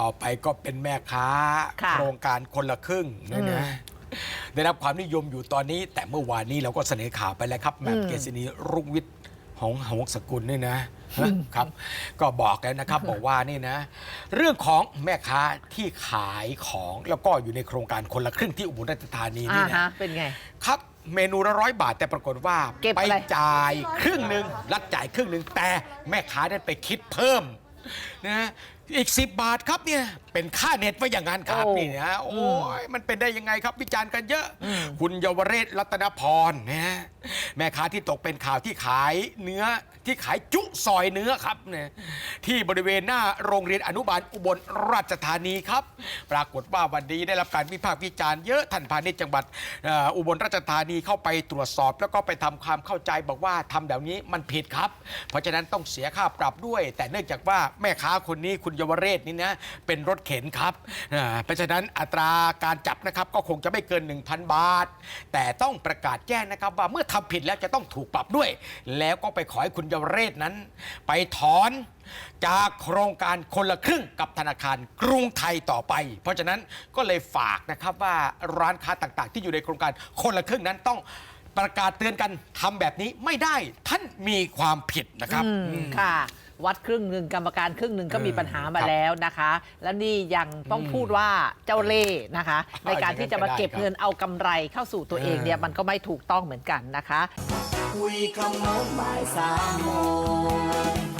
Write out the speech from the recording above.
ต่อไปก็เป็นแม่ค้า ค่ะ โครงการคนละครึ่งนะนะได้รับความนิยมอยู่ตอนนี้ แต่เมื่อวานนี้เราก็เสนอข่าวไปแล้วครับแหม่มเกษณีรุ่งวิทย์หงหงสกุลนี่นะฮะครับ ก็บอกแล้วนะครับบอกว่านี่นะ เรื่องของแม่ค้าที่ขายของแล้วก็อยู่ในโครงการคนละครึ่งที่อุบลราชธานีอ่านี่นะ ฮะ เป็นไงครับเมนูละร้อยบาทแต่ปรากฏว่าเก็บไปอะไร จ่ายครึ่งหนึ่งรัดจ่ายครึ่งหนึ่งแต่แม่ค้านั้นไปคิดเพิ่มนะ อีก 10 บาทครับเนี่ยเป็นค่าเน็ตว่าอย่างนั้นครับโอ้นี่นะโอ้ยมันเป็นได้ยังไงครับวิจารณ์กันเยอะ คุณเยาวเรศรัตนพรนะฮะแม่ค้าที่ตกเป็นข่าวที่ขายเนื้อที่ขายจุซอยเนื้อครับเนี่ยที่บริเวณหน้าโรงเรียนอนุบาลอุบลราชธานีครับ ปรากฏว่าวันนี้ได้รับการวิพากษ์วิจารณ์เยอะท่านพาณิชย์จังหวัดเอ่ออุบลราชธานีเข้าไปตรวจสอบ แล้วก็ไปทำความเข้าใจบอกว่าทำแบบนี้มันผิดครับ เพราะฉะนั้นต้องเสียค่าปรับด้วย แต่เนื่องจากว่าแม่ค้าคนนี้คุณเยาวเรศนี่นะเป็นรถเข็นครับอ่าเพราะฉะนั้นอัตราการจับนะครับก็คงจะไม่เกิน 1,000 บาท แต่ต้องประกาศแจ้งนะครับว่าเมื่อทำผิดแล้วจะต้องถูกปรับด้วย แล้วก็ไปขอให้คุณเยาวเรศนั้น ไปถอนจากโครงการคนละครึ่งกับธนาคารกรุงไทยต่อไป เพราะฉะนั้นก็เลยฝากนะครับว่าร้านค้าต่างๆ ที่อยู่ในโครงการคนละครึ่งนั้นต้องประกาศเตือนกันทำแบบนี้ไม่ได้ท่านมีความผิดนะครับอืม อืม ค่ะ วัดครึ่งหนึ่งกรรมการครึ่งหนึ่งก็มีเออปัญหามาครับแล้วนะคะ แล้วนี่ยังต้องพูดว่าเจ้าเล่ห์นะคะอ่าในการที่จะมาเก็บอย่างนั้นก็ได้ครับเงินเอากำไรเข้าสู่ตัวเองเนี่ยเออมันก็ไม่ถูกต้องเหมือนกันนะคะ คุยขโมงบ่ายสามโมง